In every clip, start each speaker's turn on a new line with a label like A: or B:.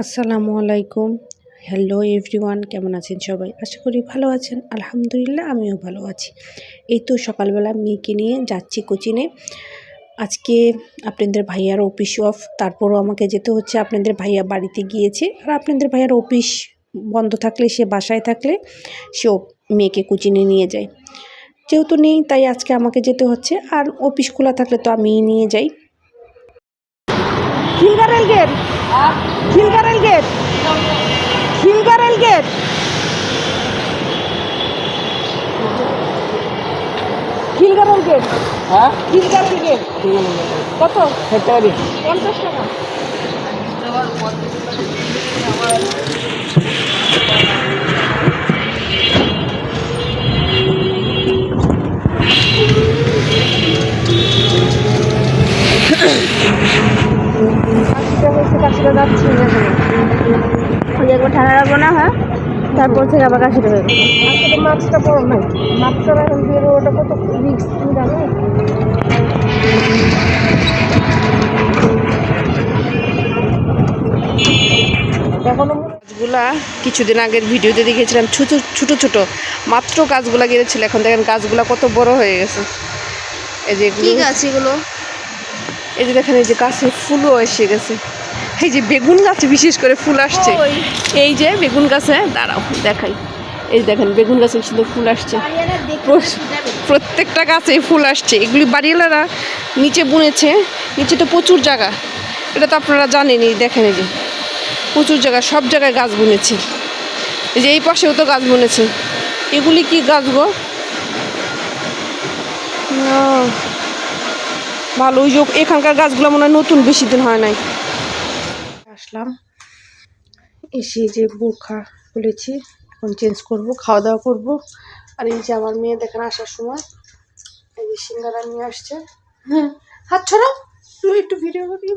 A: আসসালামু আলাইকুম। Hello everyone কেমন আছেন সবাই? আশা করি ভালো আছেন। আলহামদুলিল্লাহ, আমিও ভালো আছি। এই তো সকালবেলা মেয়েকে নিয়ে যাচ্ছি কোচিনে। আজকে আপনাদের ভাইয়ার অফিস অফ তারপরও আমাকে যেতে হচ্ছে। আপনাদের ভাইয়া বাড়িতে গিয়েছে। আর আপনাদের ভাইয়ার অফিস বন্ধ থাকলে, সে বাসায় থাকলে সে মেয়েকে কোচিনে নিয়ে যায়। যেহেতু নেই, তাই আজকে আমাকে যেতে হচ্ছে। আর অফিস খোলা থাকলে তো আমিই নিয়ে যাই। খিলগারেল গেট। খিলগারেল গেট। খিলগারেল গেট। খিলগারেল গেট।
B: হ্যাঁ?
A: খিলগারেল গেট। কত?
B: পারি
A: পঞ্চাশ টাকা। যাচ্ছে
C: একবার তারপর থেকে আবার কাশিটা
A: দিয়ে ওটা কত রিক্স গাছগুলা কিছুদিন আগের ভিডিওতে দেখেছিলাম ছোট ছোট ছোট। মাত্র গাছগুলা গেড়েছিল, এখন দেখেন গাছগুলা কত বড় হয়ে গেছে। এই যে
C: কি গাছ এগুলো?
A: এই যে দেখেন এই যে গাছে ফুলও এসে গেছে। এই যে বেগুন গাছে বিশেষ করে ফুল আসছে। এই যে বেগুন গাছে দাঁড়াও দেখাই। এই দেখেন বেগুন গাছে সুন্দর ফুল আসছে। প্রত্যেকটা গাছে ফুল আসছে। এগুলি বাড়িওয়ালারা নিচে বুনেছে। নিচে তো প্রচুর জায়গা। এটা তো আপনারা জানেনই দেখেন এই যে। প্রচুর জায়গা সব জায়গায় গাছ বুনেছে। এই যে এই পাশেও তো গাছ বুনেছে। এগুলি কি গাছ গো? না। ভালো ওই যে এখানকার গাছগুলো মনে হয় নতুন বেশি দিন হয় নাই। আসলাম। এসে যে বোরখা খুলেছি এখন চেঞ্জ করব খাওয়া দাওয়া করব। আর এই যে আমার মেয়ে দেখেন আসার সময় এই যে সিঙ্গারা নিয়ে আসছে। হ্যাঁ হাত ছড়াও তুই একটু ভিডিও করি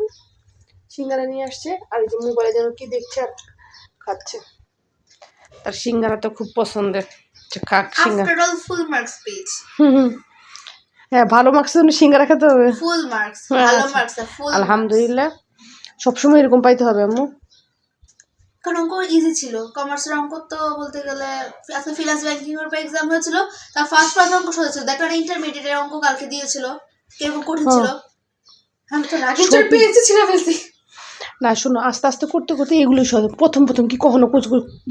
A: সিঙ্গারা নিয়ে আসছে আর এই যে মোবাইলে যেন কি দেখছে আর খাচ্ছে। তার সিঙ্গারা তো খুব পছন্দের। খাক সিঙ্গারা
C: ফুল মার্কস পেয়েছি।
A: হুম হুম। হ্যাঁ ভালো মার্কসের জন্য সিঙ্গারা খেতে হবে।
C: ফুল মার্কস
A: হ্যাঁ,
C: ভালো
A: আচ্ছা।
C: মার্কস ফুল
A: আলহামদুলিল্লাহ। সবসময় এরকম পাইতে হবে আম্মু।
C: কারণ অঙ্ক ইজি ছিল। কমার্সের অঙ্ক তো বলতে গেলে আজকে ফিনান্স ব্যাংকিং এর এক্সাম হয়েছিল তার ফার্স্ট ফার্স্ট অঙ্ক সোজা ছিল দেখো ইন্টারমিডিয়েটের অঙ্ক কালকে দিয়েছিল। কীরকম কঠিন ছিল। আমি তো রাগে চড় পেয়েছি
A: না শোনো আস্তে আস্তে করতে করতে এগুলোই সহজ প্রথম প্রথম কি কখনো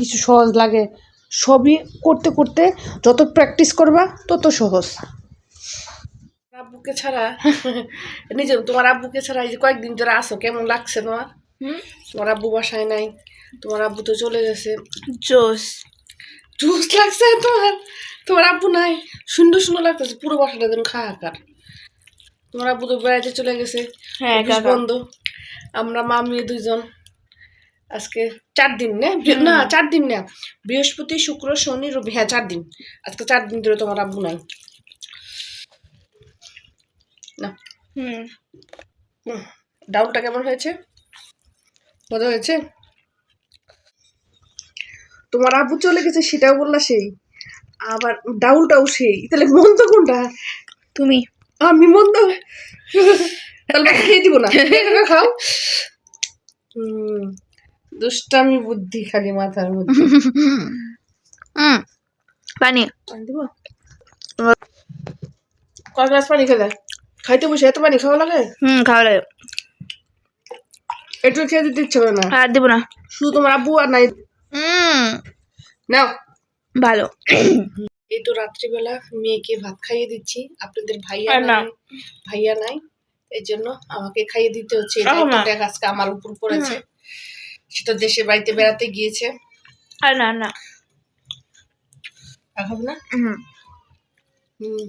A: কিছু সহজ লাগে? সবই করতে করতে যত প্র্যাকটিস করবা তত সহজ। আব্বুকে ছাড়া? নিজের তোমার আব্বুকে ছাড়া এই যে কয়েকদিন ধরে আসো কেমন লাগছে তোমার? তোমার আব্বু বাসায় নাই তোমার আব্বু তো চলে গেছে।
C: জোস।
A: জুস লাগছে তোমার তোমার আব্বু নাই। সুন্দর সুন্দর লাগতেছে পুরো বাসাটা যেন খাহাকার তোমার আব্বু তো বেড়াইতে চলে গেছে
C: হ্যাঁ,
A: বন্ধ। আমরা মা মেয়ে দুইজন। আজকে চার দিন না? না চার দিন না। বৃহস্পতি শুক্র শনি রবি হ্যাঁ চার দিন। আজকে চার দিন ধরে তোমার আব্বু নাই। না।
C: হুম।
A: হুম, কেমন হয়েছে? মজা হয়েছে? তোমার আব্বু চলে গেছে সেটাও বললা সেই। আবার ডাউলটাও সেই। তাহলে মন্দ কোনটা?
C: তুমি।
A: আমি মন্দ? তাহলে বাকি খেয়ে দিব না। খাও। হুম দুষ্টামি বুদ্ধি খালি মাথার মধ্যে।
C: পানি।
A: পানি দিব? কয় গ্লাস পানি খেলে? খাইতে বসে এত পানি খাওয়া লাগে?
C: হুম খাওয়া লাগে।
A: একটু খেয়ে দিতে ইচ্ছে করে না।
C: আর দিব না।
A: শুধু তোমার আব্বু আর নাই।
C: হুম।
A: নাও।
C: ভালো।
A: এই তো রাত্রিবেলা মেয়েকে ভাত খাইয়ে দিচ্ছি। আপনাদের ভাইয়া
C: না।
A: নাই ভাইয়া নাই। এই জন্য আমাকে খাইয়ে দিতে হচ্ছে।
C: রাখো
A: আজকে আমার উপর পড়েছে। সেটা দেশে বাড়িতে বেড়াতে গিয়েছে।
C: আর না না।
A: আর হবে না?
C: হুম।
A: হুম।